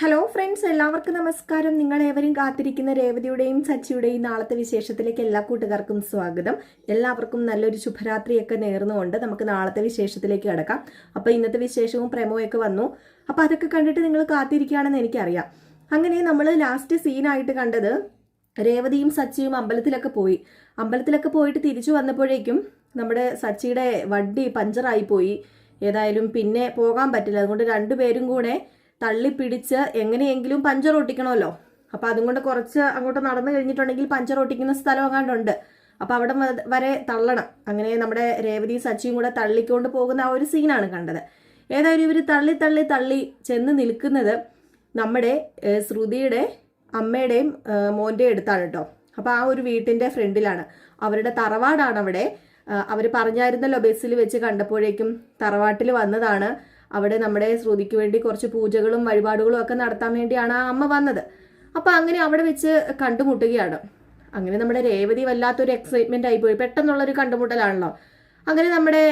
Hello friends എല്ലാവർക്കും നമസ്കാരം. നിങ്ങൾ ഏവരും കാത്തിരിക്കുന്ന രേവതിയുടെയും സച്ചിയുടെയും നാളത്തെ വിശേഷത്തിലേക്ക് എല്ലാ കൂട്ടുകാർക്കും സ്വാഗതം. എല്ലാവർക്കും നല്ലൊരു ശുഭരാത്രിയൊക്കെ നേർന്നുകൊണ്ട് നമുക്ക് നാളത്തെ വിശേഷത്തിലേക്ക് കിടക്കാം. അപ്പോൾ ഇന്നത്തെ വിശേഷവും പ്രമോയൊക്കെ വന്നു. അപ്പോൾ അതൊക്കെ കണ്ടിട്ട് നിങ്ങൾ കാത്തിരിക്കുകയാണെന്ന് എനിക്കറിയാം. അങ്ങനെ നമ്മൾ ലാസ്റ്റ് സീനായിട്ട് കണ്ടത് രേവതിയും സച്ചിയും അമ്പലത്തിലൊക്കെ പോയി. അമ്പലത്തിലൊക്കെ പോയിട്ട് തിരിച്ചു വന്നപ്പോഴേക്കും നമ്മുടെ സച്ചിയുടെ വണ്ടി പഞ്ചറായി പോയി. ഏതായാലും പിന്നെ പോകാൻ പറ്റില്ല. അതുകൊണ്ട് രണ്ടുപേരും കൂടെ തള്ളിപ്പിടിച്ച് എങ്ങനെയെങ്കിലും പഞ്ചർ ഒട്ടിക്കണമല്ലോ. അപ്പം അതുകൊണ്ട് കുറച്ച് അങ്ങോട്ട് നടന്നു കഴിഞ്ഞിട്ടുണ്ടെങ്കിൽ പഞ്ചർ ഒട്ടിക്കുന്ന സ്ഥലം അങ്ങാണ്ടുണ്ട്. അപ്പം അവിടെ വരെ തള്ളണം. അങ്ങനെ നമ്മുടെ രേവതി സച്ചിയും കൂടെ തള്ളിക്കൊണ്ട് പോകുന്ന ആ ഒരു സീനാണ് കണ്ടത്. ഏതായാലും ഇവർ തള്ളി തള്ളി തള്ളി ചെന്ന് നിൽക്കുന്നത് നമ്മുടെ ശ്രുതിയുടെ അമ്മയുടെയും ഏഹ്, മോന്റെയും അടുത്താണ് കേട്ടോ അപ്പോൾ ആ ഒരു വീട്ടിന്റെ ഫ്രണ്ടിലാണ്. അവരുടെ തറവാടാണ് അവിടെ. അവർ പറഞ്ഞായിരുന്നല്ലോ ബസ്സിൽ വെച്ച് കണ്ടപ്പോഴേക്കും തറവാട്ടിൽ വന്നതാണ്. അവിടെ നമ്മുടെ ശ്രുതിക്ക് വേണ്ടി കുറച്ച് പൂജകളും വഴിപാടുകളും ഒക്കെ നടത്താൻ വേണ്ടിയാണ് ആ അമ്മ വന്നത്. അപ്പോൾ അങ്ങനെ അവിടെ വെച്ച് കണ്ടുമുട്ടുകയാണ്. അങ്ങനെ നമ്മുടെ രേവതി വല്ലാത്തൊരു എക്സൈറ്റ്മെന്റ് ആയിപ്പോയി പെട്ടെന്നുള്ളൊരു കണ്ടുമുട്ടലാണല്ലോ. അങ്ങനെ നമ്മുടെ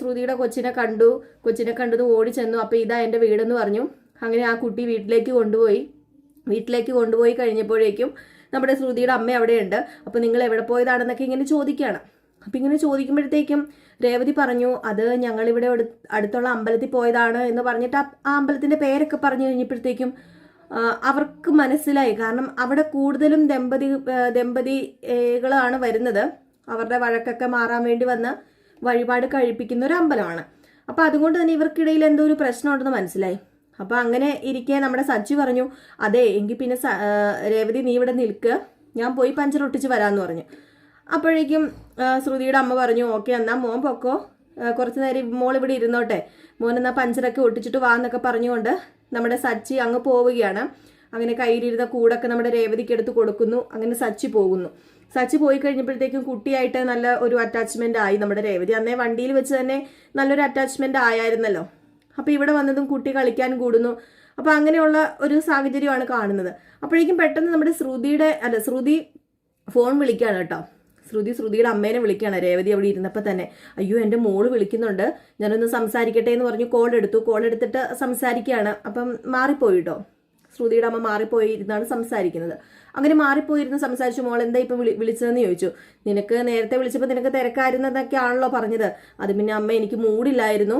ശ്രുതിയുടെ കൊച്ചിനെ കണ്ടു. കൊച്ചിനെ കണ്ടത് ഓടി ചെന്നു. അപ്പോൾ ഇതാ എന്റെ വീടെന്ന് പറഞ്ഞു. അങ്ങനെ ആ കുട്ടി വീട്ടിലേക്ക് കൊണ്ടുപോയി. വീട്ടിലേക്ക് കൊണ്ടുപോയി കഴിഞ്ഞപ്പോഴേക്കും നമ്മുടെ ശ്രുതിയുടെ അമ്മ അവിടെയുണ്ട്. അപ്പോൾ നിങ്ങൾ എവിടെ പോയതാണെന്നൊക്കെ ഇങ്ങനെ ചോദിക്കുകയാണ്. അപ്പം ഇങ്ങനെ ചോദിക്കുമ്പോഴത്തേക്കും രേവതി പറഞ്ഞു അത് ഞങ്ങളിവിടെ അടുത്തുള്ള അമ്പലത്തിൽ പോയതാണ് എന്ന് പറഞ്ഞിട്ട് ആ- അമ്പലത്തിന്റെ പേരൊക്കെ പറഞ്ഞു കഴിഞ്ഞപ്പോഴത്തേക്കും അവർക്ക് മനസ്സിലായി. കാരണം അവിടെ കൂടുതലും ദമ്പതി ദമ്പതികളാണ് വരുന്നത്. അവരുടെ വഴക്കൊക്കെ മാറാൻ വേണ്ടി വന്ന് വഴിപാട് കഴിപ്പിക്കുന്ന ഒരു അമ്പലമാണ്. അപ്പോൾ അതുകൊണ്ട് തന്നെ ഇവർക്കിടയിൽ എന്തോ ഒരു പ്രശ്നമുണ്ടെന്ന് മനസ്സിലായി. അപ്പോൾ അങ്ങനെ ഇരിക്കെ നമ്മുടെ സജ്ജു പറഞ്ഞു അതെ എങ്കിൽ പിന്നെ രേവതി നീ ഇവിടെ നിൽക്ക്. ഞാൻ പോയി പഞ്ചർ ഒട്ടിച്ച് വരാമെന്ന് പറഞ്ഞു. അപ്പോഴേക്കും ശ്രുതിയുടെ അമ്മ പറഞ്ഞു ഓക്കെ എന്നാൽ മോൻ പൊക്കോ. കുറച്ച് നേരം മോൾ ഇവിടെ ഇരുന്നോട്ടെ. മോൻ എന്നാൽ പഞ്ചറൊക്കെ ഒട്ടിച്ചിട്ട് വാ എന്നൊക്കെ പറഞ്ഞുകൊണ്ട് നമ്മുടെ സച്ചി അങ്ങ് പോവുകയാണ്. അങ്ങനെ കയ്യിലിരുന്ന കൂടൊക്കെ നമ്മുടെ രേവതിക്ക് എടുത്ത് കൊടുക്കുന്നു. അങ്ങനെ സച്ചി പോകുന്നു. സച്ചി പോയി കഴിഞ്ഞപ്പോഴത്തേക്കും കുട്ടിയായിട്ട് നല്ല ഒരു അറ്റാച്ച്മെന്റ് ആയി നമ്മുടെ രേവതി. അന്നേ വണ്ടിയിൽ വെച്ച് തന്നെ നല്ലൊരു അറ്റാച്ച്മെന്റ് ആയായിരുന്നല്ലോ. അപ്പോൾ ഇവിടെ വന്നതും കുട്ടി കളിക്കാൻ കൂടുന്നു. അപ്പോൾ അങ്ങനെയുള്ള ഒരു സാഹചര്യമാണ് കാണുന്നത്. അപ്പോഴേക്കും പെട്ടെന്ന് നമ്മുടെ ശ്രുതിയുടെ അല്ല ശ്രുതി ഫോൺ വിളിക്കുകയാണ് കേട്ടോ. ശ്രുതി ശ്രുതിയുടെ അമ്മേനെ വിളിക്കുകയാണ്. രേവതി അവിടെ ഇരുന്നപ്പോൾ തന്നെ അയ്യോ എന്റെ മോൾ വിളിക്കുന്നുണ്ട്. ഞാനൊന്ന് സംസാരിക്കട്ടെ എന്ന് പറഞ്ഞ് കോൾ എടുത്തു. കോൾ എടുത്തിട്ട് സംസാരിക്കുകയാണ്. അപ്പം മാറിപ്പോയി കേട്ടോ ശ്രുതിയുടെ അമ്മ മാറിപ്പോയി ഇരുന്നാണ് സംസാരിക്കുന്നത്. അങ്ങനെ മാറിപ്പോയിരുന്ന് സംസാരിച്ചു. മോൾ എന്താ ഇപ്പം വിളി വിളിച്ചതെന്ന് ചോദിച്ചു. നിനക്ക് നേരത്തെ വിളിച്ചപ്പോൾ നിനക്ക് തിരക്കായിരുന്നതൊക്കെ ആണല്ലോ പറഞ്ഞത്. അത് പിന്നെ അമ്മ എനിക്ക് മൂടില്ലായിരുന്നു.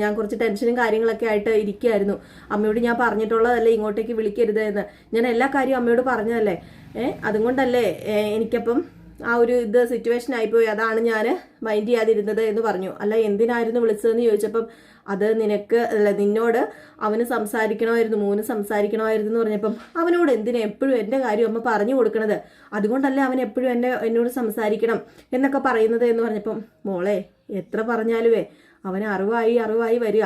ഞാൻ കുറച്ച് ടെൻഷനും കാര്യങ്ങളൊക്കെ ആയിട്ട് ഇരിക്കുകയായിരുന്നു. അമ്മയോട് ഞാൻ പറഞ്ഞിട്ടുള്ളതല്ലേ ഇങ്ങോട്ടേക്ക് വിളിക്കരുത് എന്ന്. ഞാൻ എല്ലാ കാര്യവും അമ്മയോട് പറഞ്ഞതല്ലേ? ഏഹ് അതുകൊണ്ടല്ലേ എനിക്കപ്പം ആ ഒരു ഇത് സിറ്റുവേഷൻ ആയിപ്പോയി. അതാണ് ഞാൻ മൈൻഡ് ചെയ്യാതിരുന്നത് എന്ന് പറഞ്ഞു. അല്ല എന്തിനായിരുന്നു വിളിച്ചതെന്ന് ചോദിച്ചപ്പം അത് നിനക്ക് അല്ല നിന്നോട് അവന് സംസാരിക്കണമായിരുന്നു മോന് സംസാരിക്കണമായിരുന്നു എന്ന് പറഞ്ഞപ്പം അവനോട് എന്തിനാ എപ്പോഴും എന്റെ കാര്യം അമ്മ പറഞ്ഞു കൊടുക്കണത്? അതുകൊണ്ടല്ലേ അവൻ എപ്പോഴും എന്നെ എന്നോട് സംസാരിക്കണം എന്നൊക്കെ പറയുന്നത് എന്ന് പറഞ്ഞപ്പം മോളെ എത്ര പറഞ്ഞാലുവേ അവൻ അറിവായി അറിവായി വരിക.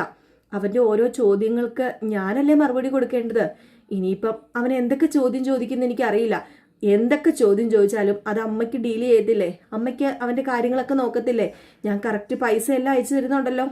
അവന്റെ ഓരോ ചോദ്യങ്ങൾക്ക് ഞാനല്ലേ മറുപടി കൊടുക്കേണ്ടത്? ഇനിയിപ്പം അവൻ എന്തൊക്കെ ചോദ്യം ചോദിക്കുന്ന എനിക്കറിയില്ല. എന്തൊക്കെ ചോദ്യം ചോദിച്ചാലും അത് അമ്മയ്ക്ക് ഡീൽ ചെയ്തില്ലേ അമ്മയ്ക്ക് അവന്റെ കാര്യങ്ങളൊക്കെ നോക്കത്തില്ലേ? ഞാൻ കറക്റ്റ് പൈസ എല്ലാം അയച്ചു തരുന്നുണ്ടല്ലോ.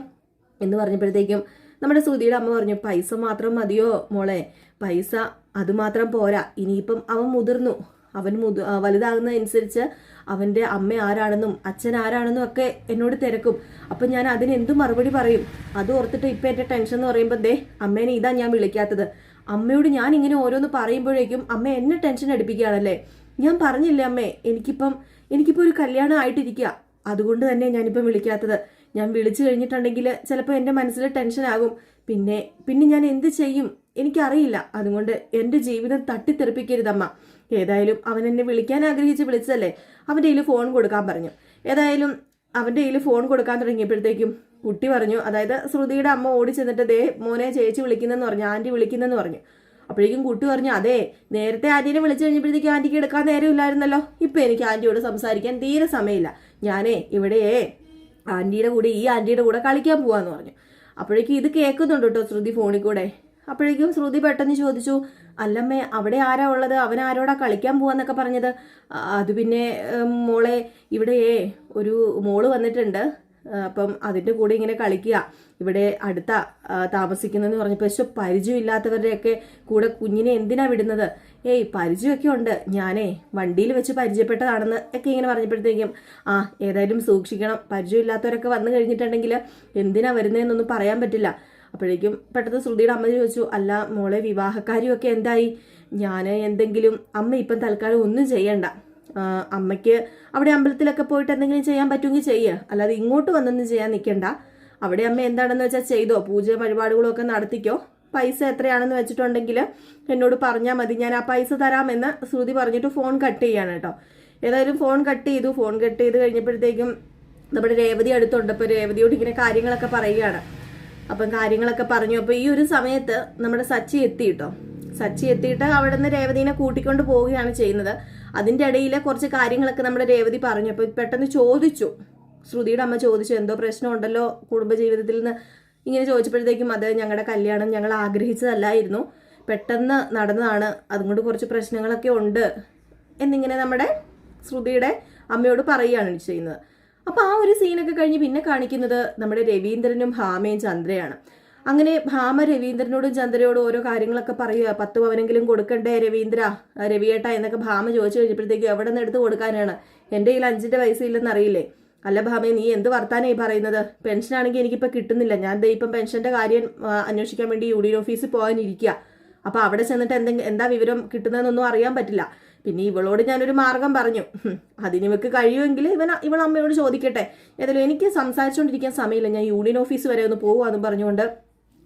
എന്ന് പറഞ്ഞപ്പോഴത്തേക്കും നമ്മുടെ സുധിയുടെ അമ്മ പറഞ്ഞു പൈസ മാത്രം മതിയോ മോളെ? പൈസ അത് മാത്രം പോരാ. ഇനിയിപ്പം അവൻ മുതിർന്നു. അവൻ മുതു വലുതാകുന്നതനുസരിച്ച് അവന്റെ അമ്മ ആരാണെന്നും അച്ഛൻ ആരാണെന്നും ഒക്കെ എന്നോട് തിരക്കും. അപ്പം ഞാൻ അതിന് എന്ത് മറുപടി പറയും? അത് ഓർത്തിട്ട് ഇപ്പം എന്റെ ടെൻഷൻ എന്ന് പറയുമ്പോൾ ദേ അമ്മേനെ ഇതാ ഞാൻ വിളിക്കാത്തത്. അമ്മയോട് ഞാൻ ഇങ്ങനെ ഓരോന്ന് പറയുമ്പോഴേക്കും അമ്മ എന്നെ ടെൻഷൻ അടുപ്പിക്കുകയാണല്ലേ? ഞാൻ പറഞ്ഞില്ലേ അമ്മേ എനിക്കിപ്പം എനിക്കിപ്പോൾ ഒരു കല്യാണം ആയിട്ടിരിക്കുക. അതുകൊണ്ട് തന്നെ ഞാനിപ്പം വിളിക്കാത്തത്. ഞാൻ വിളിച്ചു കഴിഞ്ഞിട്ടുണ്ടെങ്കിൽ ചിലപ്പോൾ എന്റെ മനസ്സിൽ ടെൻഷൻ ആകും. പിന്നെ പിന്നെ ഞാൻ എന്ത് ചെയ്യും? എനിക്കറിയില്ല. അതുകൊണ്ട് എന്റെ ജീവിതം തട്ടിത്തെറിപ്പിക്കരുതമ്മ ഏതായാലും അവൻ എന്നെ വിളിക്കാൻ ആഗ്രഹിച്ച് വിളിച്ചതല്ലേ? അവന്റെ കയ്യിൽ ഫോൺ കൊടുക്കാൻ പറഞ്ഞു. ഏതായാലും അവന്റെ കയ്യിൽ ഫോൺ കൊടുക്കാൻ തുടങ്ങിയപ്പോഴത്തേക്കും കുട്ടി പറഞ്ഞു അതായത് ശ്രുതിയുടെ അമ്മ ഓടി ചെന്നിട്ട് ദേ മോനെ ചേച്ചി വിളിക്കുന്നെന്ന് പറഞ്ഞു ആന്റി വിളിക്കുന്നെന്ന് പറഞ്ഞു. അപ്പോഴേക്കും കുട്ടി പറഞ്ഞു അതെ നേരത്തെ ആന്റീനെ വിളിച്ചു കഴിഞ്ഞപ്പോഴത്തേക്ക് ആന്റിക്ക് എടുക്കാൻ നേരമില്ലായിരുന്നല്ലോ. ഇപ്പം എനിക്ക് ആന്റിയോട് സംസാരിക്കാൻ തീരെ സമയമില്ല. ഞാനേ ഇവിടെയേ ആന്റിയുടെ കൂടെ ഈ ആന്റിയുടെ കൂടെ കളിക്കാൻ പോവാന്ന് പറഞ്ഞു. അപ്പോഴേക്കും ഇത് കേൾക്കുന്നുണ്ട് കേട്ടോ ശ്രുതി ഫോണിൽ കൂടെ. അപ്പോഴേക്കും ശ്രുതി പെട്ടെന്ന് ചോദിച്ചു അല്ലമ്മേ അവിടെ ആരാ ഉള്ളത്? അവൻ ആരോടാ കളിക്കാൻ പോവാന്നൊക്കെ പറഞ്ഞത്? അത് പിന്നെ മോളെ ഇവിടെയേ ഒരു മോൾ വന്നിട്ടുണ്ട്. അപ്പം അതിന്റെ കൂടെ ഇങ്ങനെ കളിക്കുക. ഇവിടെ അടുത്ത താമസിക്കുന്നതെന്ന് പറഞ്ഞപ്പോൾ പക്ഷെ പരിചയമില്ലാത്തവരുടെയൊക്കെ കൂടെ കുഞ്ഞിനെ എന്തിനാ വിടുന്നത്? ഏയ് പരിചയമൊക്കെ ഉണ്ട്. ഞാനേ വണ്ടിയിൽ വെച്ച് പരിചയപ്പെട്ടതാണെന്ന് ഒക്കെ ഇങ്ങനെ പറഞ്ഞപ്പോഴത്തേക്കും ആ ഏതായാലും സൂക്ഷിക്കണം. പരിചയമില്ലാത്തവരൊക്കെ വന്നു കഴിഞ്ഞിട്ടുണ്ടെങ്കിൽ എന്തിനാ വരുന്നതെന്നൊന്നും പറയാൻ പറ്റില്ല. അപ്പോഴേക്കും പെട്ടെന്ന് ശ്രുതിയുടെ അമ്മ ചോദിച്ചു അല്ല മോളെ വിവാഹക്കാരിയൊക്കെ എന്തായി? ഞാൻ എന്തെങ്കിലും അമ്മ ഇപ്പം തൽക്കാലം ഒന്നും ചെയ്യണ്ട. അമ്മയ്ക്ക് അവിടെ അമ്പലത്തിലൊക്കെ പോയിട്ട് എന്തെങ്കിലും ചെയ്യാൻ പറ്റുമെങ്കിൽ ചെയ്യുക അല്ലാതെ ഇങ്ങോട്ട് വന്നൊന്നും ചെയ്യാൻ നിൽക്കണ്ട. അവിടെ അമ്മ എന്താണെന്ന് വെച്ചാൽ ചെയ്തോ? പൂജ വഴിപാടുകളും ഒക്കെ നടത്തിക്കോ? പൈസ എത്രയാണെന്ന് വെച്ചിട്ടുണ്ടെങ്കിൽ എന്നോട് പറഞ്ഞാൽ മതി. ഞാൻ ആ പൈസ തരാമെന്ന് ശ്രുതി പറഞ്ഞിട്ട് ഫോൺ കട്ട് ചെയ്യാണ് കേട്ടോ. ഏതായാലും ഫോൺ കട്ട് ചെയ്തു. ഫോൺ കട്ട് ചെയ്ത് കഴിഞ്ഞപ്പോഴത്തേക്കും നമ്മുടെ രേവതി അടുത്തുണ്ട്. അപ്പോൾ രേവതിയോട് ഇങ്ങനെ കാര്യങ്ങളൊക്കെ പറയുകയാണ്. അപ്പം കാര്യങ്ങളൊക്കെ പറഞ്ഞു. അപ്പോൾ ഈ ഒരു സമയത്ത് നമ്മുടെ സച്ചി എത്തി കേട്ടോ. സച്ചി എത്തിയിട്ട് അവിടെ നിന്ന് രേവതിനെ കൂട്ടിക്കൊണ്ട് പോവുകയാണ് ചെയ്യുന്നത്. അതിന്റെ ഇടയിൽ കുറച്ച് കാര്യങ്ങളൊക്കെ നമ്മുടെ രേവതി പറഞ്ഞു. അപ്പോൾ പെട്ടെന്ന് ചോദിച്ചു. ശ്രുതിയുടെ അമ്മ ചോദിച്ചു എന്തോ പ്രശ്നമുണ്ടല്ലോ? കുടുംബജീവിതത്തിൽ നിന്ന് ഇങ്ങനെ ചോദിച്ചപ്പോഴത്തേക്കും അത് ഞങ്ങളുടെ കല്യാണം ഞങ്ങൾ ആഗ്രഹിച്ചതല്ലായിരുന്നു. പെട്ടെന്ന് നടന്നതാണ്. അതുകൊണ്ട് കുറച്ച് പ്രശ്നങ്ങളൊക്കെ ഉണ്ട്. എന്നിങ്ങനെ നമ്മുടെ ശ്രുതിയുടെ അമ്മയോട് പറയുകയാണ് ചെയ്യുന്നത്. അപ്പോൾ ആ ഒരു സീനൊക്കെ കഴിഞ്ഞ് പിന്നെ കാണിക്കുന്നത് നമ്മുടെ രവീന്ദ്രനും ഹാമയും ചന്ദ്രയാണ്. അങ്ങനെ ഭാമ രവീന്ദ്രനോടും ചന്ദ്രയോടും ഓരോ കാര്യങ്ങളൊക്കെ പറയുക പത്ത് പവനെങ്കിലും കൊടുക്കണ്ടേ രവീന്ദ്ര? രവിയേട്ട എന്നൊക്കെ ഭാമ ചോദിച്ചു കഴിഞ്ഞപ്പോഴത്തേക്കും എവിടെ നിന്ന് എടുത്ത് കൊടുക്കാനാണ്? എന്റെ കയ്യിൽ അഞ്ചിന്റെ പൈസ ഇല്ലെന്നറിയില്ലേ അല്ല ഭാമേ നീ എന്ത് വർത്താനായി പറയുന്നത്? പെൻഷനാണെങ്കിൽ എനിക്കിപ്പോൾ കിട്ടുന്നില്ല. ഞാൻ ദേ ഇപ്പം പെൻഷന്റെ കാര്യം അന്വേഷിക്കാൻ വേണ്ടി യൂണിയൻ ഓഫീസിൽ പോകാനിരിക്കുക അപ്പോൾ അവിടെ ചെന്നിട്ട് എന്തെങ്കിലും എന്താ വിവരം കിട്ടുന്നതെന്നൊന്നും അറിയാൻ പറ്റില്ല. പിന്നെ ഇവളോട് ഞാനൊരു മാർഗം പറഞ്ഞു. അതിന് ഇവക്ക് കഴിയുമെങ്കിൽ ഇവൻ ഇവൾ അമ്മയോട് ചോദിക്കട്ടെ. ഏതായാലും എനിക്ക് സംസാരിച്ചുകൊണ്ടിരിക്കാൻ സമയമില്ല. ഞാൻ യൂണിയൻ ഓഫീസ് വരെ ഒന്ന് പോകുക എന്ന് പറഞ്ഞുകൊണ്ട്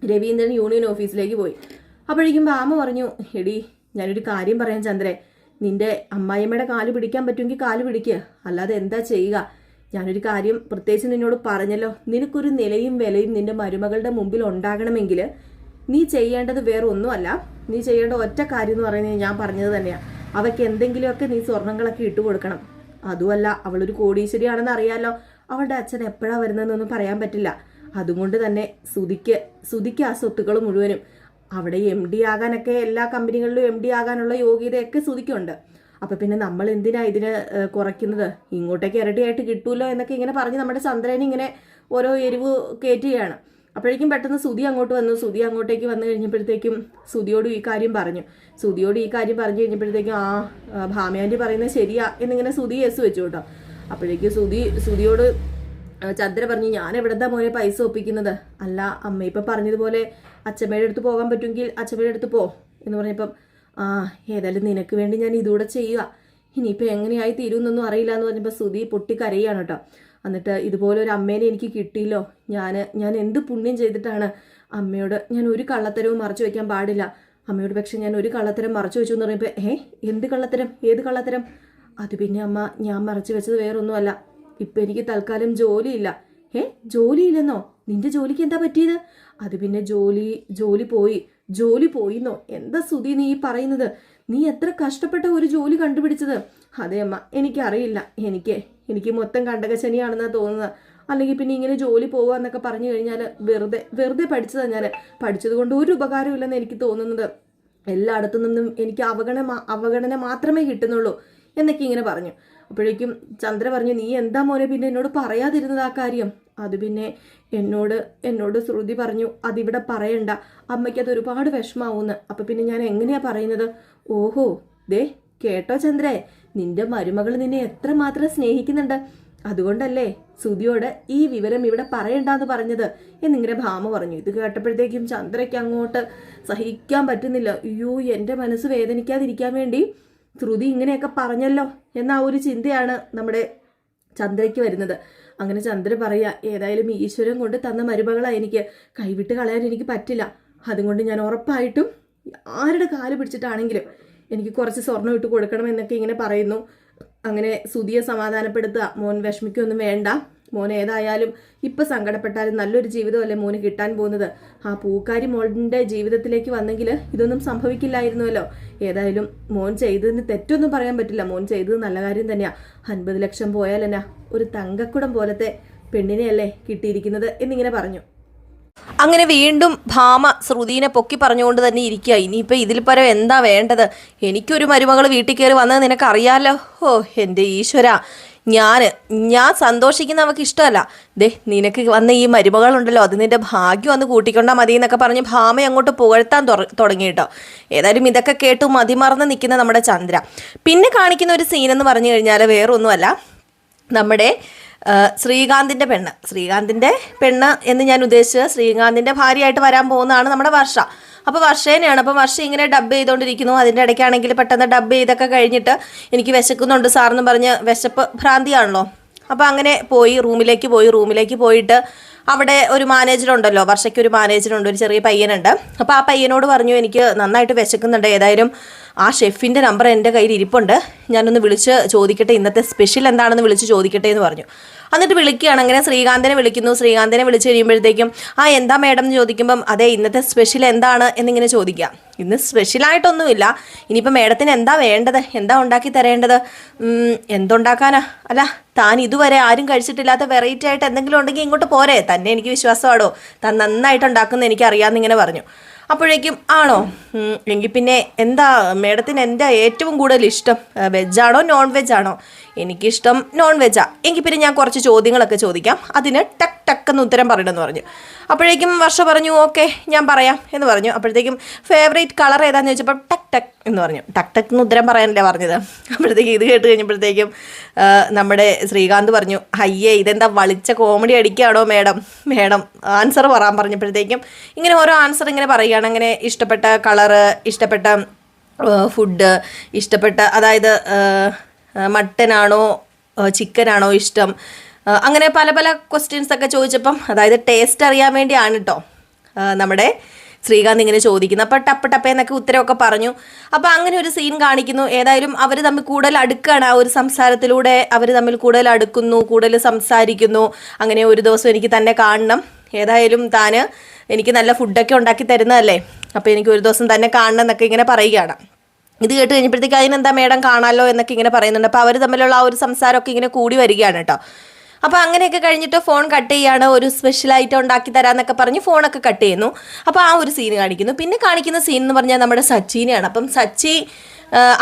രവീന്ദ്രൻ യൂണിയൻ ഓഫീസിലേക്ക് പോയി. അപ്പോഴേക്കും ബാമ പറഞ്ഞു എടി ഞാനൊരു കാര്യം പറയാം ചന്ദ്രേ. നിന്റെ അമ്മായിയമ്മയുടെ കാൽ പിടിക്കാൻ പറ്റുമെങ്കിൽ കാൽ പിടിക്കുക അല്ലാതെ എന്താ ചെയ്യുക? ഞാനൊരു കാര്യം പ്രത്യേകിച്ച് നിന്നോട് പറഞ്ഞല്ലോ. നിനക്കൊരു നിലയും വിലയും നിന്റെ മരുമകളുടെ മുമ്പിൽ ഉണ്ടാകണമെങ്കിൽ നീ ചെയ്യേണ്ടത് വേറെ ഒന്നുമല്ല നീ ചെയ്യേണ്ട ഒറ്റ കാര്യം എന്ന് പറയുന്നത് ഞാൻ പറഞ്ഞത് തന്നെയാണ് അവയ്ക്ക് എന്തെങ്കിലുമൊക്കെ നീ സ്വർണങ്ങളൊക്കെ ഇട്ട് കൊടുക്കണം. അതുമല്ല അവളൊരു കോടീശ്വരിയാണെന്ന് അറിയാലോ. അവളുടെ അച്ഛൻ എപ്പോഴാണ് വരുന്നതെന്നൊന്നും പറയാൻ പറ്റില്ല. അതുകൊണ്ട് തന്നെ സുതിക്ക് സുതിക്ക് ആ സ്വത്തുക്കൾ മുഴുവനും. അവിടെ എം ഡി ആകാനൊക്കെ എല്ലാ കമ്പനികളിലും എം ഡി ആകാനുള്ള യോഗ്യതയൊക്കെ സുതിക്കുണ്ട് അപ്പൊ പിന്നെ നമ്മൾ എന്തിനാ ഇതിന് കുറയ്ക്കുന്നത്? ഇങ്ങോട്ടേക്ക് ഇരട്ടിയായിട്ട് കിട്ടൂലോ എന്നൊക്കെ ഇങ്ങനെ പറഞ്ഞ് നമ്മുടെ ചന്ദ്രനെ ഇങ്ങനെ ഓരോ എരിവ് കയറ്റുകയാണ് അപ്പോഴേക്കും പെട്ടെന്ന് സുതി അങ്ങോട്ട് വന്നു. സുതി അങ്ങോട്ടേക്ക് വന്നു കഴിഞ്ഞപ്പോഴത്തേക്കും സുതിയോട് ഈ കാര്യം പറഞ്ഞു. സുതിയോട് ഈ കാര്യം പറഞ്ഞു കഴിഞ്ഞപ്പോഴത്തേക്കും ആ ഭാമയാന്റെ പറയുന്നത് ശരിയാ എന്നിങ്ങനെ സുതി എസ് വെച്ചു കേട്ടോ. അപ്പോഴേക്കും സുതി സുതിയോട് ചന്ദ്ര പറഞ്ഞു ഞാൻ എവിടെന്താ മോനെ പൈസ ഒപ്പിക്കുന്നത്? അല്ല അമ്മ ഇപ്പം പറഞ്ഞതുപോലെ അച്ഛമ്മയുടെ അടുത്ത് പോകാൻ പറ്റുമെങ്കിൽ അച്ഛമ്മയുടെ അടുത്ത് പോ. എന്ന് പറഞ്ഞപ്പം ആ ഏതായാലും നിനക്ക് വേണ്ടി ഞാൻ ഇതുകൂടെ ചെയ്യുക. ഇനിയിപ്പോൾ എങ്ങനെയായി തീരുമെന്നൊന്നും അറിയില്ല എന്ന് പറഞ്ഞപ്പോൾ സുധി പൊട്ടിക്കരയാണ് കേട്ടോ. എന്നിട്ട് ഇതുപോലെ ഒരു അമ്മേനെ എനിക്ക് കിട്ടിയില്ലോ. ഞാൻ ഞാൻ എന്ത് പുണ്യം ചെയ്തിട്ടാണ് അമ്മയോട് ഞാൻ ഒരു കള്ളത്തരവും മറച്ചു വയ്ക്കാൻ പാടില്ല. അമ്മയോട് പക്ഷെ ഞാൻ ഒരു കള്ളത്തരം മറച്ചു വെച്ചു എന്ന് പറയുമ്പോൾ ഏ എന്ത് കള്ളത്തരം? ഏത് കള്ളത്തരം? അത് പിന്നെ അമ്മ ഞാൻ മറച്ചു വെച്ചത് വേറൊന്നുമല്ല. ഇപ്പം എനിക്ക് തൽക്കാലം ജോലിയില്ല. ഏ ജോലിയില്ലെന്നോ? നിന്റെ ജോലിക്ക് എന്താ പറ്റിയത്? അത് പിന്നെ ജോലി ജോലി പോയി. ജോലി പോയിന്നോ? എന്താ സുധി നീ പറയുന്നത്? നീ എത്ര കഷ്ടപ്പെട്ട ഒരു ജോലി കണ്ടുപിടിച്ചത്? അതെ അമ്മ എനിക്കറിയില്ല. എനിക്ക് എനിക്ക് മൊത്തം കണ്ടകശനിയാണെന്നാണ് തോന്നുന്നത്. അല്ലെങ്കിൽ പിന്നെ ഇങ്ങനെ ജോലി പോകുക എന്നൊക്കെ പറഞ്ഞു കഴിഞ്ഞാൽ വെറുതെ വെറുതെ പഠിച്ചതാണ് ഞാൻ പഠിച്ചത് കൊണ്ട് ഒരു ഉപകാരമില്ലെന്ന് എനിക്ക് തോന്നുന്നത്. എല്ലായിടത്തു നിന്നും എനിക്ക് അവഗണന അവഗണന മാത്രമേ കിട്ടുന്നുള്ളൂ എന്നൊക്കെ ഇങ്ങനെ പറഞ്ഞു. അപ്പോഴേക്കും ചന്ദ്ര പറഞ്ഞു നീ എന്താ മോനെ പിന്നെ എന്നോട് പറയാതിരുന്നത് ആ കാര്യം? അത് പിന്നെ എന്നോട് എന്നോട് ശ്രുതി പറഞ്ഞു അതിവിടെ പറയണ്ട. അമ്മയ്ക്ക് അത് ഒരുപാട് വിഷമാവുന്ന്. അപ്പൊ പിന്നെ ഞാൻ എങ്ങനെയാ പറയുന്നത്? ഓഹോ ദേ കേട്ടോ ചന്ദ്രേ നിന്റെ മരുമകൾ നിന്നെ എത്രമാത്രം സ്നേഹിക്കുന്നുണ്ട്. അതുകൊണ്ടല്ലേ സുതിയോട് ഈ വിവരം ഇവിടെ പറയണ്ടെന്ന് പറഞ്ഞത്? എന്നിങ്ങനെ ഭാമ പറഞ്ഞു. ഇത് കേട്ടപ്പോഴത്തേക്കും ചന്ദ്രയ്ക്ക് അങ്ങോട്ട് സഹിക്കാൻ പറ്റുന്നില്ല. അയ്യോ എന്റെ മനസ്സ് വേദനിക്കാതിരിക്കാൻ വേണ്ടി ശ്രുതി ഇങ്ങനെയൊക്കെ പറഞ്ഞല്ലോ എന്ന ഒരു ചിന്തയാണ് നമ്മുടെ ചന്ദ്രയ്ക്ക് വരുന്നത്. അങ്ങനെ ചന്ദ്ര പറയുക ഏതായാലും ഈശ്വരൻ കൊണ്ട് തന്ന മരുമകളാ എനിക്ക്. കൈവിട്ട് കളയാൻ എനിക്ക് പറ്റില്ല. അതുകൊണ്ട് ഞാൻ ഉറപ്പായിട്ടും ആരുടെ കാൽ പിടിച്ചിട്ടാണെങ്കിലും എനിക്ക് കുറച്ച് സ്വർണം ഇട്ട് കൊടുക്കണം എന്നൊക്കെ ഇങ്ങനെ പറയുന്നു. അങ്ങനെ സുതിയെ സമാധാനപ്പെടുത്തുക. മോൻ വിഷമിക്കൊന്നും വേണ്ട. മോൻ ഏതായാലും ഇപ്പം സങ്കടപ്പെട്ടാലും നല്ലൊരു ജീവിതമല്ലേ മോന് കിട്ടാൻ പോകുന്നത്? ആ പൂക്കാരി മോളിന്റെ ജീവിതത്തിലേക്ക് വന്നെങ്കിൽ ഇതൊന്നും സംഭവിക്കില്ലായിരുന്നുവല്ലോ ഏതായാലും മോൻ ചെയ്തതിന് തെറ്റൊന്നും പറയാൻ പറ്റില്ല. മോൻ ചെയ്തത് നല്ല കാര്യം തന്നെയാ. അൻപത് ലക്ഷം പോയാൽ എന്നാ ഒരു തങ്കക്കുടം പോലത്തെ പെണ്ണിനെയല്ലേ കിട്ടിയിരിക്കുന്നത് എന്നിങ്ങനെ പറഞ്ഞു. അങ്ങനെ വീണ്ടും ഭാമ ശ്രുതിനെ പൊക്കി പറഞ്ഞുകൊണ്ട് തന്നെ ഇരിക്കുക ഇനിയിപ്പോൾ ഇതിൽ പരം എന്താ വേണ്ടത്? എനിക്കൊരു മരുമകൾ വീട്ടിൽ കയറി വന്നത് നിനക്കറിയാലോ? ഓ എന്റെ ഈശ്വര. ഞാൻ ഞാൻ സന്തോഷിക്കുന്ന അവൾക്ക് ഇഷ്ടമല്ല ദേ നിനക്ക് വന്ന ഈ മരുമകളുണ്ടല്ലോ അത് നിന്റെ ഭാഗ്യം ഒന്ന് കൂട്ടിക്കൊണ്ടാൽ മതി എന്നൊക്കെ പറഞ്ഞ് ഭാമ അങ്ങോട്ട് പുകഴ്ത്താൻ തുടങ്ങി കേട്ടോ. ഏതായാലും ഇതൊക്കെ കേട്ട് മതിമറന്ന് നിൽക്കുന്ന നമ്മുടെ ചന്ദ്ര. പിന്നെ കാണിക്കുന്ന ഒരു സീൻ എന്ന് പറഞ്ഞു കഴിഞ്ഞാൽ വേറൊന്നുമല്ല. നമ്മുടെ ശ്രീകാന്തിന്റെ പെണ്ണ്. ശ്രീകാന്തിന്റെ പെണ്ണ് എന്ന് ഞാൻ ഉദ്ദേശിച്ചത് ശ്രീകാന്തിന്റെ ഭാര്യയായിട്ട് വരാൻ പോകുന്നതാണ് നമ്മുടെ വർഷ. അപ്പോൾ വർഷേനെയാണ്. അപ്പോൾ വർഷ ഇങ്ങനെ ഡബ് ചെയ്തുകൊണ്ടിരിക്കുന്നു അതിന്റെ ഇടയ്ക്കാണെങ്കിൽ പെട്ടെന്ന് ഡബ് ചെയ്തൊക്കെ കഴിഞ്ഞിട്ട് എനിക്ക് വിശക്കുന്നുണ്ട് സാറെന്ന് പറഞ്ഞ് വിശപ്പ് ഭ്രാന്തിയാണല്ലോ. അപ്പോൾ അങ്ങനെ പോയി റൂമിലേക്ക് പോയി റൂമിലേക്ക് പോയിട്ട് അവിടെ ഒരു മാനേജറുണ്ടല്ലോ വർഷയ്ക്ക് ഒരു മാനേജറുണ്ട് ഒരു ചെറിയ പയ്യനുണ്ട്. അപ്പോൾ ആ പയ്യനോട് പറഞ്ഞു എനിക്ക് നന്നായിട്ട് വിശക്കുന്നുണ്ട്. ഏതായാലും ആ ഷെഫിന്റെ നമ്പർ എന്റെ കയ്യിൽ ഇരിപ്പുണ്ട്. ഞാനൊന്ന് വിളിച്ച് ചോദിക്കട്ടെ. ഇന്നത്തെ സ്പെഷ്യൽ എന്താണെന്ന് വിളിച്ച് ചോദിക്കട്ടെ എന്ന് പറഞ്ഞു. എന്നിട്ട് വിളിക്കുകയാണ്. അങ്ങനെ ശ്രീകാന്തിനെ വിളിക്കുന്നു. ശ്രീകാന്തിനെ വിളിച്ചു കഴിയുമ്പോഴത്തേക്കും ആ എന്താ മേഡം? എന്ന് ചോദിക്കുമ്പം അതെ ഇന്നത്തെ സ്പെഷ്യൽ എന്താണ്? എന്നിങ്ങനെ ചോദിക്കാം ഇന്ന് സ്പെഷ്യലായിട്ടൊന്നുമില്ല ഇനിയിപ്പോൾ മേഡത്തിന് എന്താ വേണ്ടത്? എന്താ ഉണ്ടാക്കി തരേണ്ടത്? എന്തുണ്ടാക്കാനാ? അല്ല താൻ ഇതുവരെ ആരും കഴിച്ചിട്ടില്ലാത്ത വെറൈറ്റി ആയിട്ട് എന്തെങ്കിലും ഉണ്ടെങ്കിൽ ഇങ്ങോട്ട് പോരെ. തന്നെ എനിക്ക് വിശ്വാസമാടോ താൻ നന്നായിട്ട് ഉണ്ടാക്കുന്ന എനിക്ക് അറിയാമെന്നിങ്ങനെ പറഞ്ഞു. അപ്പോഴേക്കും ആണോ? എങ്കിൽ പിന്നെ എന്താ മേഡത്തിന് എന്താ ഏറ്റവും കൂടുതൽ ഇഷ്ടം? വെജാണോ നോൺ വെജ് ആണോ? എനിക്കിഷ്ടം നോൺ വെജാ എങ്കിൽ പിന്നെ ഞാൻ കുറച്ച് ചോദ്യങ്ങളൊക്കെ ചോദിക്കാം. അതിന് ടക്ക് ടക്ക് എന്ന് ഉത്തരം പറയണമെന്ന് പറഞ്ഞു. അപ്പോഴേക്കും വർഷ പറഞ്ഞു ഓക്കെ ഞാൻ പറയാം എന്ന് പറഞ്ഞു. അപ്പോഴത്തേക്കും ഫേവറേറ്റ് കളർ ഏതാന്ന് ചോദിച്ചപ്പോൾ ടക് ടക് എന്ന് പറഞ്ഞു. ടക് ടക്ക് എന്ന് ഉത്തരം പറയാനല്ലേ പറഞ്ഞത്. അപ്പോഴത്തേക്കും ഇത് കേട്ട് കഴിഞ്ഞപ്പോഴത്തേക്കും നമ്മുടെ ശ്രീകാന്ത് പറഞ്ഞു അയ്യേ ഇതെന്താ വളിച്ച കോമഡി അടിക്കുകയാണോ മേഡം? മേഡം ആൻസർ പറയാൻ പറഞ്ഞപ്പോഴത്തേക്കും ഇങ്ങനെ ഓരോ ആൻസർ ഇങ്ങനെ പറയുകയാണ്. അങ്ങനെ ഇഷ്ടപ്പെട്ട കളറ് ഇഷ്ടപ്പെട്ട ഫുഡ് ഇഷ്ടപ്പെട്ട അതായത് മട്ടനാണോ ചിക്കനാണോ ഇഷ്ടം? അങ്ങനെ പല പല ക്വസ്റ്റ്യൻസ് ഒക്കെ ചോദിച്ചപ്പം അതായത് ടേസ്റ്റ് അറിയാൻ വേണ്ടിയാണ് കേട്ടോ നമ്മുടെ ശ്രീകാന്ത് ഇങ്ങനെ ചോദിക്കുന്നത്. അപ്പം ടപ്പ് ടപ്പ് എന്നൊക്കെ ഉത്തരവൊക്കെ പറഞ്ഞു. അപ്പം അങ്ങനെ ഒരു സീൻ കാണിക്കുന്നു. ഏതായാലും അവർ തമ്മിൽ കൂടുതൽ അടുക്കുകയാണ് ആ ഒരു സംസാരത്തിലൂടെ അവർ തമ്മിൽ കൂടുതൽ അടുക്കുന്നു കൂടുതൽ സംസാരിക്കുന്നു. അങ്ങനെ ഒരു ദിവസം എനിക്ക് തന്നെ കാണണം. ഏതായാലും താന് എനിക്ക് നല്ല ഫുഡൊക്കെ ഉണ്ടാക്കി തരുന്നതല്ലേ? അപ്പോൾ എനിക്ക് ഒരു ദിവസം തന്നെ കാണണം എന്നൊക്കെ ഇങ്ങനെ പറയുകയാണ്. ഇത് കേട്ട് കഴിഞ്ഞപ്പോഴത്തേക്ക് അതിനെന്താ മേഡം കാണാമല്ലോ എന്നൊക്കെ ഇങ്ങനെ പറയുന്നുണ്ട്. അപ്പോൾ അവർ തമ്മിലുള്ള ആ ഒരു സംസാരമൊക്കെ ഇങ്ങനെ കൂടി വരികയാണ് കേട്ടോ അപ്പോൾ അങ്ങനെയൊക്കെ കഴിഞ്ഞിട്ട് ഫോൺ കട്ട് ചെയ്യാണ്. ഒരു സ്പെഷ്യൽ ഐറ്റം ഉണ്ടാക്കി തരാമെന്നൊക്കെ പറഞ്ഞ് ഫോണൊക്കെ കട്ട് ചെയ്യുന്നു. അപ്പോൾ ആ ഒരു സീൻ കാണിക്കുന്നു. പിന്നെ കാണിക്കുന്ന സീൻ എന്ന് പറഞ്ഞാൽ നമ്മുടെ സച്ചിനെയാണ്. അപ്പം സച്ചി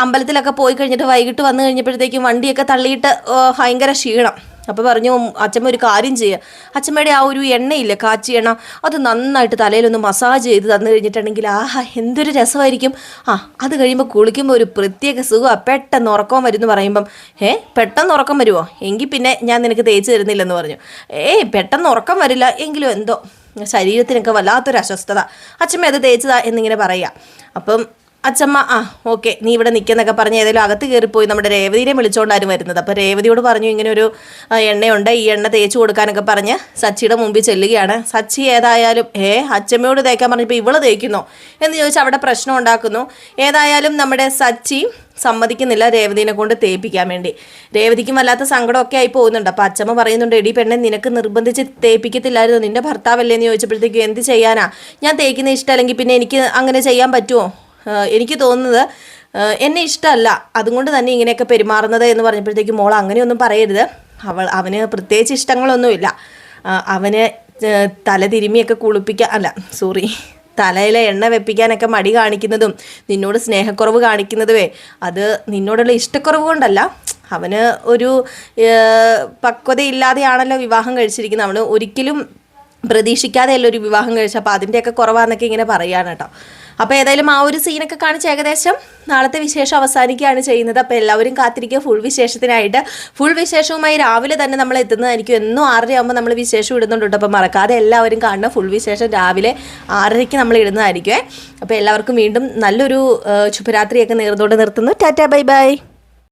അമ്പലത്തിലൊക്കെ പോയി കഴിഞ്ഞിട്ട് വൈകിട്ട് വന്നു കഴിഞ്ഞപ്പോഴത്തേക്കും വണ്ടിയൊക്കെ തള്ളിയിട്ട് ഭയങ്കര ക്ഷീണം. അപ്പോൾ പറഞ്ഞു അച്ഛമ്മ ഒരു കാര്യം ചെയ്യുക അച്ഛമ്മയുടെ ആ ഒരു എണ്ണയില്ല കാച്ചി എണ്ണ അത് നന്നായിട്ട് തലയിലൊന്ന് മസാജ് ചെയ്ത് തന്നു കഴിഞ്ഞിട്ടുണ്ടെങ്കിൽ ആഹാ എന്തൊരു രസമായിരിക്കും. ആ അത് കഴിയുമ്പോൾ കുളിക്കുമ്പോൾ ഒരു പ്രത്യേക സുഖമാണ് പെട്ടെന്ന് ഉറക്കം വരും എന്ന് പറയുമ്പം ഏ പെട്ടെന്ന് ഉറക്കം വരുമോ എങ്കിൽ പിന്നെ ഞാൻ നിനക്ക് തേച്ച് തരുന്നില്ലെന്ന് പറഞ്ഞു. ഏയ് പെട്ടെന്ന് ഉറക്കം വരില്ല എങ്കിലും എന്തോ. ശരീരത്തിനൊക്കെ വല്ലാത്തൊരു അസ്വസ്ഥത. അച്ഛമ്മ അത് തേച്ചതാ എന്നിങ്ങനെ പറയുക അപ്പം അച്ഛമ്മ ആ ഓക്കെ നീ ഇവിടെ നിൽക്കുന്നൊക്കെ പറഞ്ഞ് ഏതെങ്കിലും അകത്ത് കയറിപ്പോയി നമ്മുടെ രേവതിനെ വിളിച്ചുകൊണ്ടാണ് വരുന്നത്. അപ്പോൾ രേവതിയോട് പറഞ്ഞു ഇങ്ങനെ ഒരു എണ്ണയുണ്ട് ഈ എണ്ണ തേച്ച് കൊടുക്കാനൊക്കെ പറഞ്ഞ് സച്ചിയുടെ മുമ്പിൽ ചെല്ലുകയാണ്. സച്ചി ഏതായാലും ഏ അച്ചമ്മയോട് തേക്കാൻ പറഞ്ഞപ്പോൾ ഇവൾ തേക്കുന്നോ? എന്ന് ചോദിച്ചാൽ അവിടെ പ്രശ്നം ഉണ്ടാക്കുന്നു. ഏതായാലും നമ്മുടെ സച്ചി സമ്മതിക്കുന്നില്ല രേവതിനെ കൊണ്ട് തേപ്പിക്കാൻ വേണ്ടി. രേവതിക്കും വല്ലാത്ത സങ്കടമൊക്കെ ആയി പോകുന്നുണ്ട്. അപ്പോൾ അച്ചമ്മ പറയുന്നുണ്ട് എടി പെണ്ണെ നിനക്ക് നിർബന്ധിച്ച് തേപ്പിക്കത്തില്ലായിരുന്നു. നിന്റെ ഭർത്താവല്ലേ? എന്ന് ചോദിച്ചപ്പോഴത്തേക്കും എന്ത് ചെയ്യാനാ? ഞാൻ തേക്കുന്ന ഇഷ്ടമല്ലെങ്കിൽ പിന്നെ എനിക്ക് അങ്ങനെ ചെയ്യാൻ പറ്റുമോ എനിക്ക് തോന്നുന്നത് എന്നെ ഇഷ്ടമല്ല. അതുകൊണ്ട് തന്നെ ഇങ്ങനെയൊക്കെ പെരുമാറുന്നത് എന്ന് പറഞ്ഞപ്പോഴത്തേക്കും മോൾ അങ്ങനെയൊന്നും പറയരുത്. അവൾ അവന് പ്രത്യേകിച്ച് ഇഷ്ടങ്ങളൊന്നുമില്ല. അവന് തല തിരുമിയൊക്കെ കുളിപ്പിക്കാൻ അല്ല സോറി തലയിലെ എണ്ണ വെപ്പിക്കാനൊക്കെ മടി കാണിക്കുന്നതും നിന്നോട് സ്നേഹക്കുറവ് കാണിക്കുന്നതുവേ അത് നിന്നോടുള്ള ഇഷ്ടക്കുറവ് കൊണ്ടല്ല. അവന് ഒരു പക്വതയില്ലാതെയാണല്ലോ വിവാഹം കഴിച്ചിരിക്കുന്നത്. അവന് ഒരിക്കലും പ്രതീക്ഷിക്കാതെയല്ല ഒരു വിവാഹം കഴിച്ചത്. അപ്പോൾ അതിന്റെയൊക്കെ കുറവാന്നൊക്കെ ഇങ്ങനെ പറയാണ് കേട്ടോ. അപ്പോൾ ഏതായാലും ആ ഒരു സീനൊക്കെ കാണിച്ച് ഏകദേശം നാളത്തെ വിശേഷം അവസാനിക്കുകയാണ് ചെയ്യുന്നത്. അപ്പോൾ എല്ലാവരും കാത്തിരിക്കുക. ഫുൾ വിശേഷത്തിനായിട്ട് ഫുൾ വിശേഷവുമായി രാവിലെ തന്നെ നമ്മൾ എത്തുന്നതായിരിക്കും. എന്നും ആറരയാകുമ്പോൾ നമ്മൾ വിശേഷം ഇടുന്നുണ്ട്. അപ്പോൾ മറക്കാതെ എല്ലാവരും കാണുന്ന ഫുൾ വിശേഷം രാവിലെ ആറരയ്ക്ക് നമ്മൾ ഇടുന്നതായിരിക്കും അപ്പോൾ എല്ലാവർക്കും വീണ്ടും നല്ലൊരു ശുഭരാത്രിയൊക്കെ നേർന്നുകൊണ്ട് നിർത്തുന്നു. Tata bye bye.